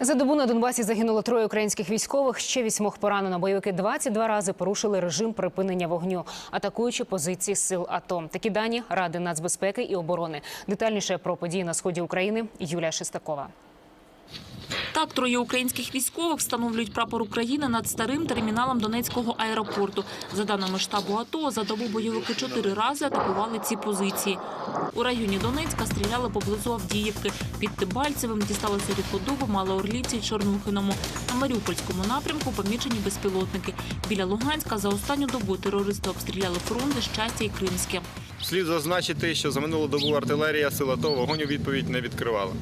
За добу на Донбасі загинуло троє українських військових. Ще вісьмох поранено. Бойовики 22 рази порушили режим припинення вогню, атакуючи позиції сил АТО. Такі дані Ради нацбезпеки і оборони. Детальніше про події на сході України Юлія Шестакова. Так, троє українських військових встановлюють прапор України над старим терміналом Донецького аеропорту. За даними штабу АТО, за добу бойовики чотири рази атакували ці позиції. У районі Донецька стріляли поблизу Авдіївки. Під Тибальцевим дісталося Ріходову, Малоорлівці Чорнухиному. На Маріупольському напрямку помічені безпілотники. Біля Луганська за останню добу терористи обстріляли фронти, щастя і Кримське. Слід зазначити, що за минулу добу артилерія сил АТО вогонь у відповідь не відкривала.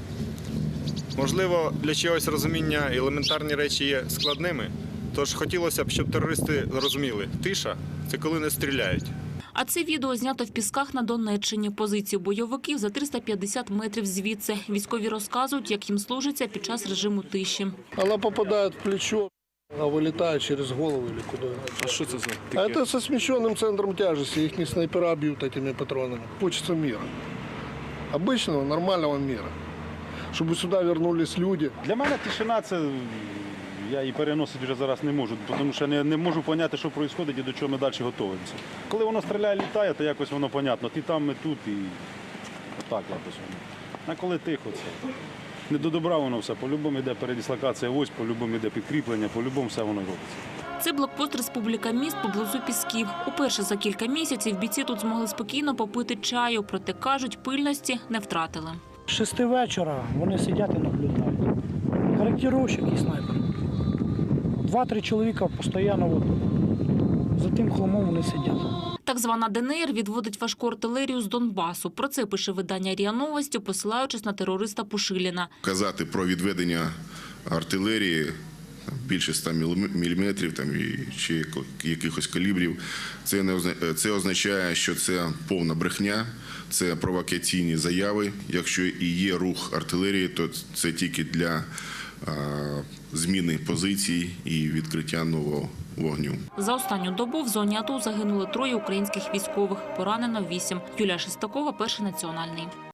Можливо, для чогось розуміння елементарні речі є складними. Тож хотілося б, щоб терористи зрозуміли, тиша це коли не стріляють. А це відео знято в Пісках на Донеччині. Позицію бойовиків за 350 метрів звідси. Військові розказують, як їм служиться під час режиму тиші. Она попадает в плечо, а вылетает через голову или куда. А що це за А это со смещенным центром тяжести. Их не снайпера бьют этими патронами. Хочется мира. Обычного, нормального мира. Чтобы сюда вернулись люди. Для мене тишина це я її переносити вже зараз не можу, тому що не, не можу зрозуміти, що відбувається і до чого ми далі готуємося. Коли воно стріляє, літає, то якось воно понятно. Ти там, ми тут і так якось воно. А коли тихо, це не до добра воно все. По-любому йде передислокація ось, по-любому йде підкріплення, по-любому все воно робиться. Це блокпост Республіка міст поблизу Пісків. Уперше за кілька місяців бійці тут змогли спокійно попити чаю, проте кажуть, пильності не втратили. З шести вечора вони сидять і наблюдають. Коректировщик і снайпер. Два-три чоловіка постійно от, за тим холмом вони сидять. Так звана ДНР відводить важку артилерію з Донбасу. Про це пише видання РІА Новості, посилаючись на терориста Пушиліна. казати про відведення артилерії більше 100 мм там, і, чи якихось калібрів, це, не це означає, що це повна брехня, це провокаційні заяви. Якщо і є рух артилерії, то це тільки для зміни позицій і відкриття нового вогню. За останню добу в зоні АТО загинули троє українських військових, поранено вісім. Юлія Шестакова, перший національний.